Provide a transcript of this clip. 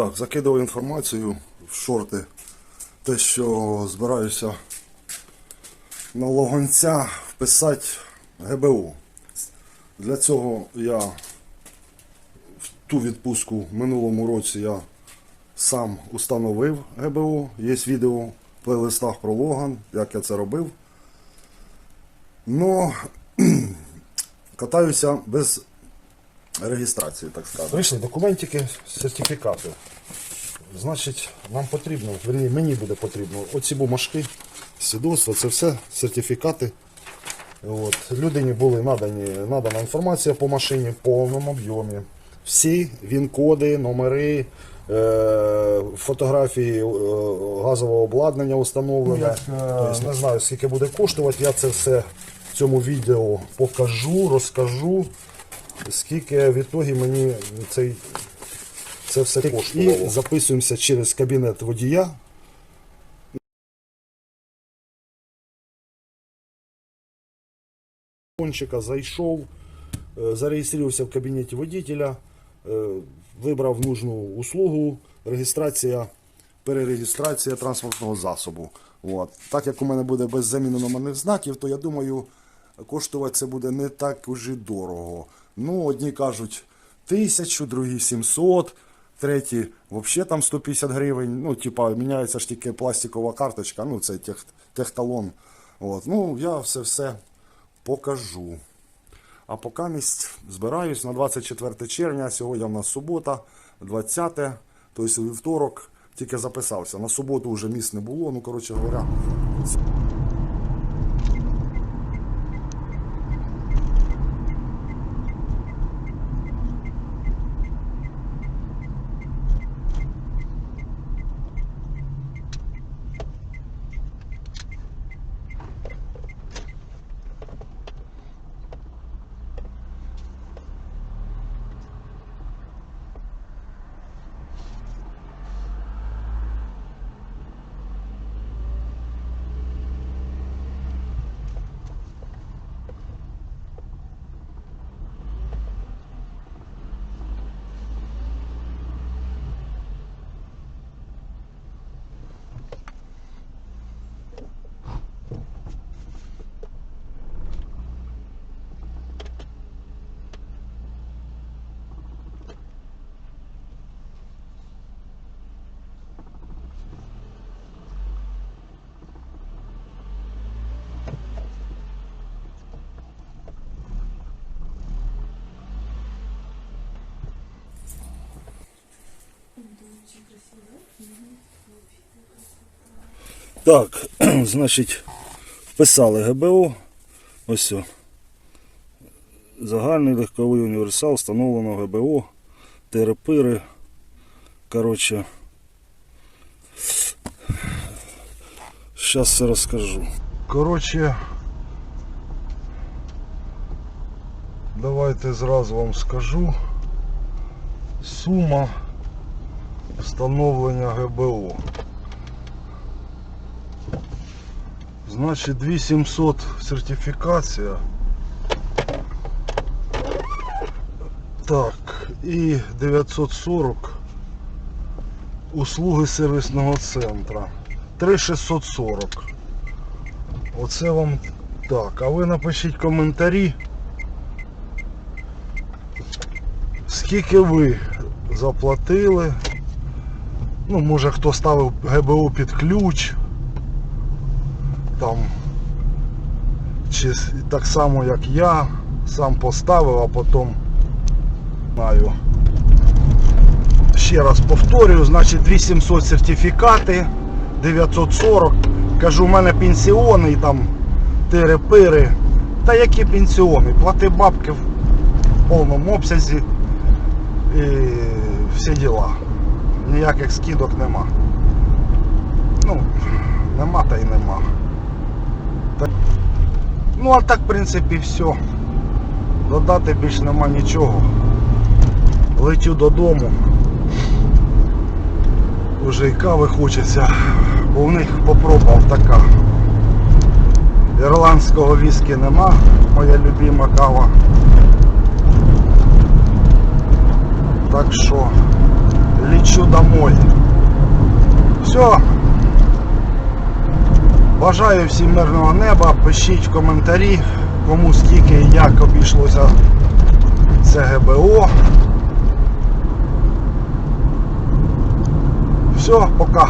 Так, закидав інформацію в шорти. Те, що збираюся на логонця вписати ГБУ. Для цього я в ту відпустку в минулому році я сам установив ГБУ. Є відео в плейлистах про Логан, як я це робив. Но катаюся без реєстрації, так сказати. Прийшли документики, сертифікати. Значить, нам потрібно, верні, мені буде потрібно оці бумажки, свідоцтва, це все сертифікати. От. Людині були надані, надана інформація по машині в повному об'ємі. Всі він-коди, номери, е, фотографії е, газового обладнання установлене. Тобто, не знаю, скільки буде коштувати. Я це все в цьому відео покажу, розкажу, скільки в ітогі мені цей, це все коштує. І записуємося через кабінет водія. зайшов, е, зареєструвався в кабінеті водителя, е, вибрав нужну услугу, реєстрація, перереєстрація транспортного засобу. От. Так як у мене буде без заміни номерних знаків, то я думаю, коштувати це буде не так уже дорого. Ну, одні кажуть тисячу, другі 700, треті взагалі там 150 гривень. Ну, типа, міняється ж тільки пластикова карточка, ну це тех, техталон. От. Ну, я все все покажу. А поки місць збираюсь на 24 червня. Сьогодні в нас субота, 20, тобто вівторок, тільки записався. На суботу вже місць не було. Ну, коротше говоря. Так, значить, вписали ГБО. Ось. Загальний легковий універсал, встановлено ГБО, терапири. Коротше. Зараз все розкажу. Коротше. Давайте зразу вам скажу. Сума встановлення ГБО. Значить 2700 сертифікація. Так, і 940 услуги сервісного центру. 3640. Оце вам так. А ви напишіть коментарі. Скільки ви заплатили? Ну, може хто ставив ГБО під ключ там чи так само як я сам поставив, а потім знаю. Ще раз повторюю, значить 2700 сертифікати, 940. Кажу, у мене пенсіони там тири-пири. Та які пенсіони? Плати бабки в повному обсязі і всі діла. Ніяких скидок нема. Ну, нема та й нема. Ну а так, в принципі, все. Додати більш нема нічого. Летю додому. Уже і кави хочеться, бо в них попробував така. Ірландського віскі нема, моя любима кава. Так що лечу домой. Все. Бажаю всім мирного неба. Пишіть в коментарі, кому скільки і як обійшлося це ГБО. Все, пока.